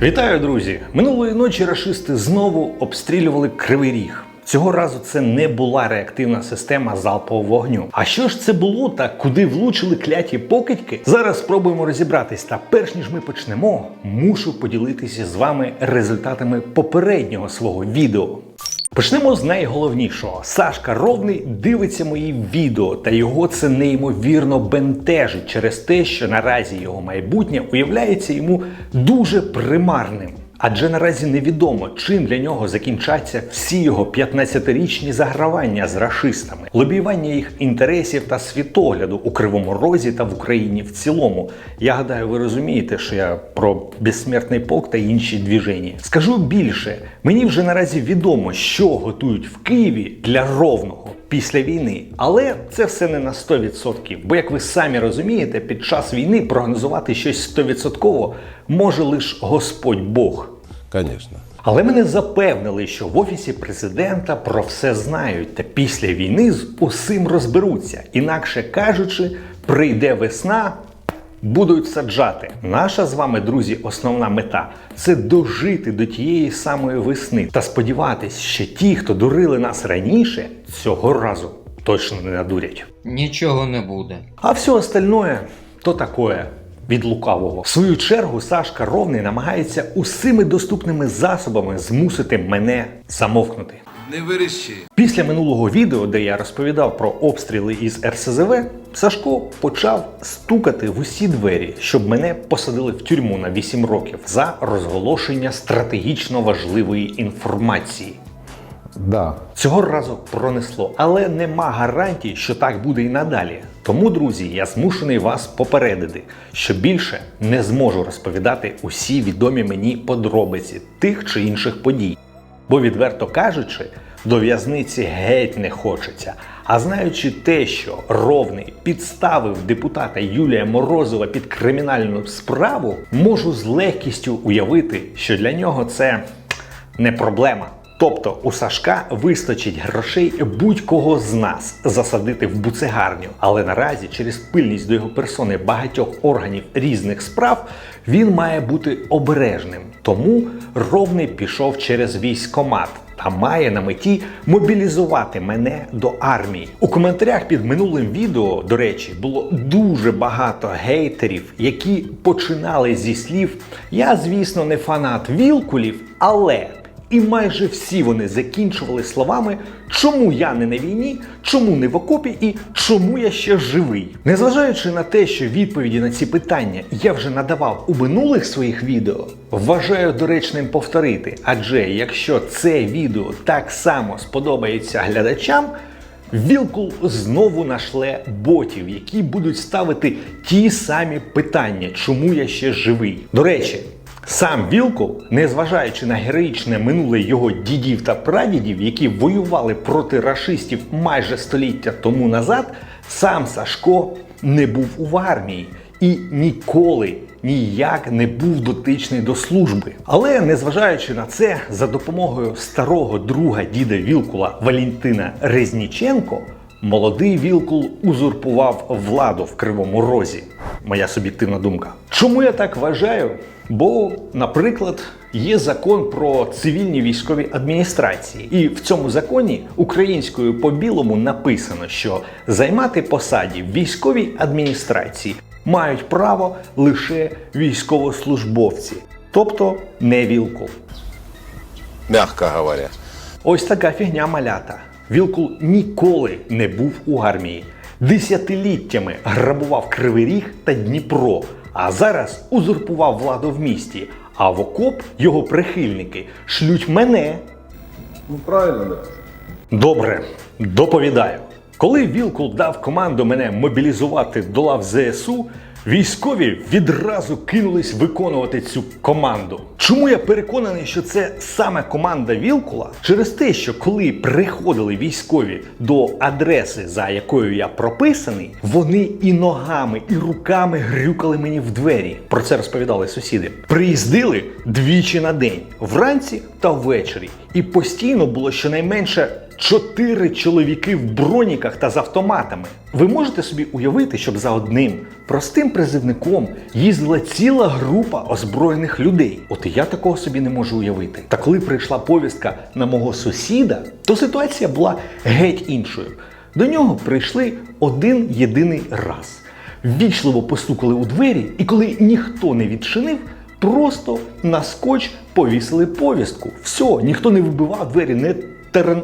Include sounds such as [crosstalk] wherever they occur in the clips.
Вітаю, друзі! Минулої ночі рашисти знову обстрілювали кривий ріг. Цього разу це не була реактивна система залпового вогню. А що ж це було та куди влучили кляті покидьки? Зараз спробуємо розібратись. Та перш ніж ми почнемо, мушу поділитися з вами результатами попереднього свого відео. Почнемо з найголовнішого. Сашка Ровний дивиться мої відео, та його це неймовірно бентежить через те, що наразі його майбутнє уявляється йому дуже примарним. Адже наразі невідомо, чим для нього закінчаться всі його 15-річні загравання з рашистами, лобіювання їх інтересів та світогляду у Кривому Розі та в Україні в цілому. Я гадаю, ви розумієте, що я про безсмертний полк та інші двіження. Скажу більше, мені вже наразі відомо, що готують в Києві для ровного після війни. Але це все не на 100%. Бо, як ви самі розумієте, під час війни прогнозувати щось 100% може лише Господь Бог. Конечно. Але мене запевнили, що в офісі президента про все знають та після війни з усім розберуться. Інакше кажучи, прийде весна. Будуть саджати. Наша з вами, друзі, основна мета це дожити до тієї самої весни та сподіватись, що ті, хто дурили нас раніше, цього разу точно не надурять. Нічого не буде. А все остальное то такое. Від лукавого. В свою чергу Сашка Ровний намагається усіми доступними засобами змусити мене замовкнути. Не виріши. Після минулого відео, де я розповідав про обстріли із РСЗВ, Сашко почав стукати в усі двері, щоб мене посадили в тюрму на 8 років за розголошення стратегічно важливої інформації. Да, Цього разу пронесло, але нема гарантій, що так буде і надалі. Тому, друзі, я змушений вас попередити, що більше не зможу розповідати усі відомі мені подробиці тих чи інших подій. Бо, відверто кажучи, до в'язниці геть не хочеться. А знаючи те, що ровний підставив депутата Юлія Морозова під кримінальну справу, можу з легкістю уявити, що для нього це не проблема. Тобто у Сашка вистачить грошей будь-кого з нас засадити в буцегарню. Але наразі, через пильність до його персони багатьох органів різних справ, він має бути обережним. Тому ровний пішов через військомат та має на меті мобілізувати мене до армії. У коментарях під минулим відео, до речі, було дуже багато гейтерів, які починали зі слів: Я, звісно, не фанат вілкулів, але. І майже всі вони закінчували словами, чому я не на війні, чому не в окопі і чому я ще живий. Незважаючи на те, що відповіді на ці питання я вже надавав у минулих своїх відео, вважаю доречним повторити. Адже якщо це відео так само сподобається глядачам, Вілкул знову нашле ботів, які будуть ставити ті самі питання, чому я ще живий. До речі, сам Вілкул, незважаючи на героїчне минуле його дідів та прадідів, які воювали проти рашистів майже століття тому назад, сам Сашко не був у армії і ніколи ніяк не був дотичний до служби. Але незважаючи на це, за допомогою старого друга діда Вілкула Валентина Резніченко, молодий Вілкул узурпував владу в Кривому Розі. Моя суб'єктивна думка. Чому я так вважаю? Бо, наприклад, є закон про цивільні військові адміністрації, і в цьому законі українською по білому написано, що займати посаді в військовій адміністрації мають право лише військовослужбовці, тобто не вілкул. Мягко говоря. Ось така фігня малята. Вілкул ніколи не був у армії. Десятиліттями грабував Кривий Ріг та Дніпро, а зараз узурпував владу в місті. А в окоп його прихильники шлють мене. ну правильно, да. Добре, доповідаю. Коли Вілкул дав команду мене мобілізувати до лав ЗСУ, військові відразу кинулись виконувати цю команду. Чому я переконаний, що це саме команда Вілкула? Через те, що коли приходили військові до адреси, за якою я прописаний, вони і ногами, і руками грюкали мені в двері. Про це розповідали сусіди. Приїздили двічі на день, вранці та ввечері. І постійно було щонайменше чотири чоловіки в броніках та з автоматами. Ви можете собі уявити, щоб за одним простим призивником їздила ціла група озброєних людей. От і я такого собі не можу уявити. Та коли прийшла повістка на мого сусіда, то ситуація була геть іншою. До нього прийшли один єдиний раз. Ввічливо постукали у двері, і коли ніхто не відчинив, просто на скотч повісили повістку. Все, ніхто не вибивав двері, не, тер...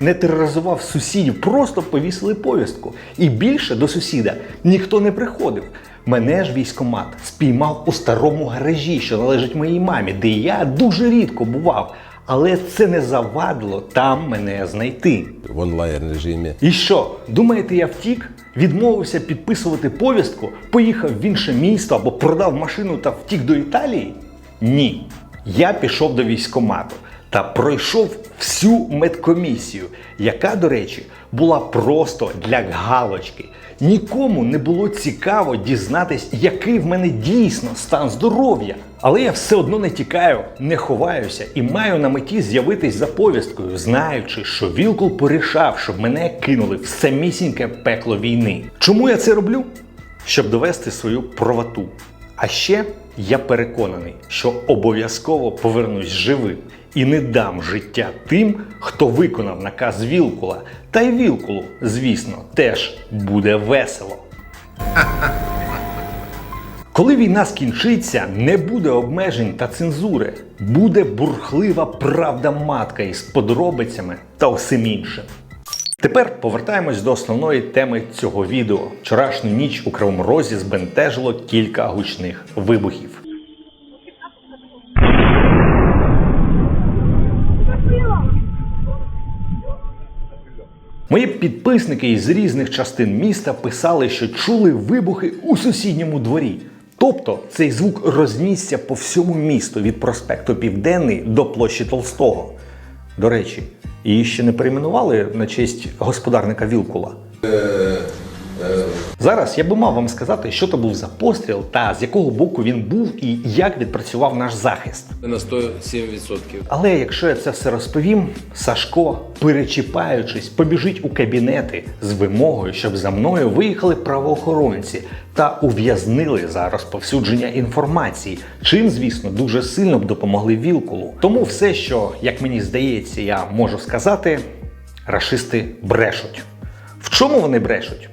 не тероризував сусідів, просто повісили повістку. І більше до сусіда ніхто не приходив. Мене ж військомат спіймав у старому гаражі, що належить моїй мамі, де я дуже рідко бував. Але це не завадило там мене знайти. В онлайн режимі. І що? Думаєте, я втік? Відмовився підписувати повістку, поїхав в інше місто або продав машину та втік до Італії? Ні. Я пішов до військкомату та пройшов всю медкомісію, яка, до речі, була просто для галочки. Нікому не було цікаво дізнатись, який в мене дійсно стан здоров'я. Але я все одно не тікаю, не ховаюся і маю на меті з'явитись за повісткою, знаючи, що Вілкул порішав, щоб мене кинули в самісіньке пекло війни. Чому я це роблю? Щоб довести свою правоту. А ще я переконаний, що обов'язково повернусь живим і не дам життя тим, хто виконав наказ Вілкула. Та й Вілкулу, звісно, теж буде весело. [laughs] Коли війна скінчиться, не буде обмежень та цензури. Буде бурхлива правда матка із подробицями та усім іншим. Тепер повертаємось до основної теми цього відео. Вчорашню ніч у Кривому Розі збентежило кілька гучних вибухів. Мої підписники із різних частин міста писали, що чули вибухи у сусідньому дворі. Тобто цей звук рознісся по всьому місту від проспекту Південний до площі Толстого. До речі, її ще не перейменували на честь господарника Вілкула. Зараз я би мав вам сказати, що то був за постріл та з якого боку він був і як відпрацював наш захист. на 107%. Але якщо я це все розповім, Сашко, перечіпаючись, побіжить у кабінети з вимогою, щоб за мною виїхали правоохоронці та ув'язнили за розповсюдження інформації, чим, звісно, дуже сильно б допомогли Вілкулу. Тому все, що, як мені здається, я можу сказати, рашисти брешуть. В чому вони брешуть?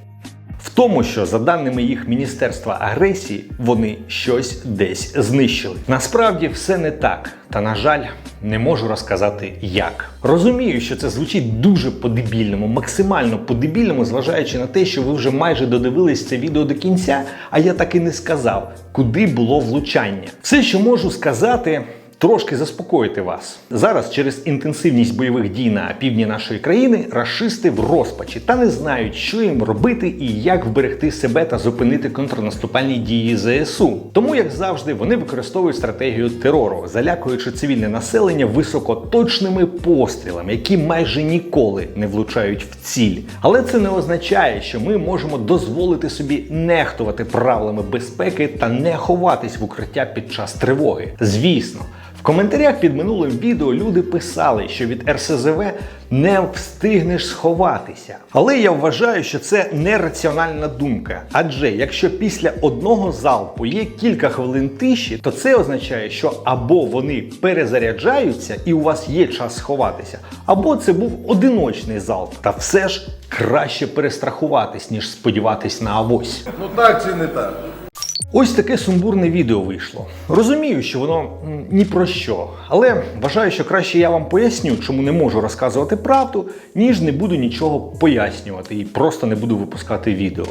В тому, що за даними їх міністерства агресії, вони щось десь знищили. Насправді все не так, та на жаль, не можу розказати як. Розумію, що це звучить дуже по-дебільному, максимально по-дебільному, зважаючи на те, що ви вже майже додивились це відео до кінця, а я так і не сказав, куди було влучання. Все, що можу сказати. Трошки заспокоїти вас зараз через інтенсивність бойових дій на півдні нашої країни рашисти в розпачі та не знають, що їм робити і як вберегти себе та зупинити контрнаступальні дії ЗСУ. Тому, як завжди, вони використовують стратегію терору, залякуючи цивільне населення високоточними пострілами, які майже ніколи не влучають в ціль. Але це не означає, що ми можемо дозволити собі нехтувати правилами безпеки та не ховатись в укриття під час тривоги. Звісно. В коментарях під минулим відео люди писали, що від РСЗВ не встигнеш сховатися. Але я вважаю, що це нераціональна думка. Адже якщо після одного залпу є кілька хвилин тиші, то це означає, що або вони перезаряджаються і у вас є час сховатися, або це був одиночний залп. Та все ж краще перестрахуватись, ніж сподіватись на авось. Ну так чи не так? Ось таке сумбурне відео вийшло. Розумію, що воно ні про що, але вважаю, що краще я вам поясню, чому не можу розказувати правду, ніж не буду нічого пояснювати і просто не буду випускати відео.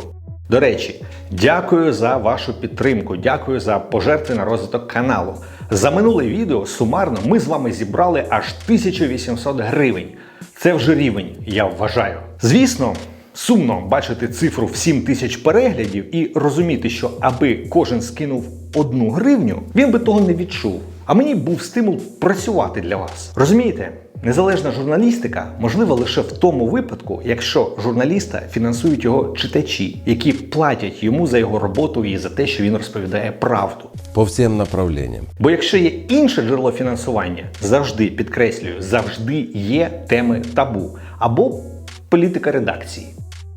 До речі, дякую за вашу підтримку, дякую за пожертви на розвиток каналу. За минуле відео сумарно ми з вами зібрали аж 1800 гривень. Це вже рівень, я вважаю. Звісно. Сумно бачити цифру в 7 тисяч переглядів і розуміти, що аби кожен скинув одну гривню, він би того не відчув. А мені був стимул працювати для вас. Розумієте? Незалежна журналістика можлива лише в тому випадку, якщо журналіста фінансують його читачі, які платять йому за його роботу і за те, що він розповідає правду. по всем направлениям. Бо якщо є інше джерело фінансування, завжди підкреслюю, завжди є теми табу або політика редакції.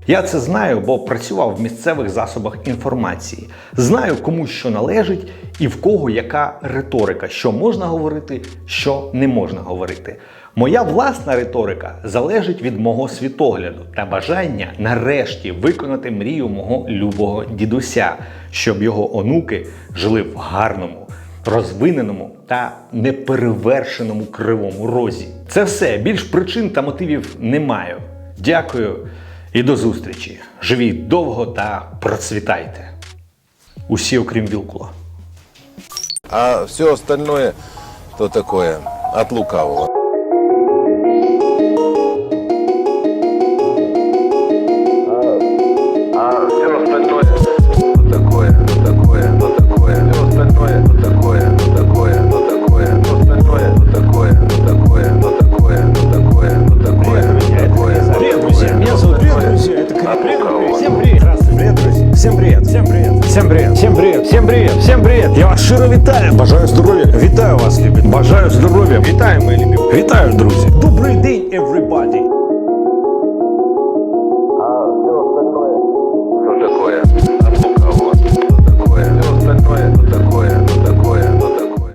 Я це знаю, бо працював в місцевих засобах інформації. Знаю, кому що належить і в кого яка риторика, що можна говорити, що не можна говорити. Моя власна риторика залежить від мого світогляду та бажання нарешті виконати мрію мого любого дідуся, щоб його онуки жили в гарному, розвиненому та неперевершеному кривому розі. Це все більш причин та мотивів не маю. Дякую і до зустрічі. Живіть довго та процвітайте. Усі, окрім Вілкула. А все остальное, то такое, от лукавого. Всем привет, всем привет, всем привет, всем привет, всем привет, всем привет. Я вас широ вітаю! Бажаю здоров'я! Вітаю вас, любі! Бажаю здоров'я! Вітаю, мої любі! Вітаю, друзі! Добрий день, everybody!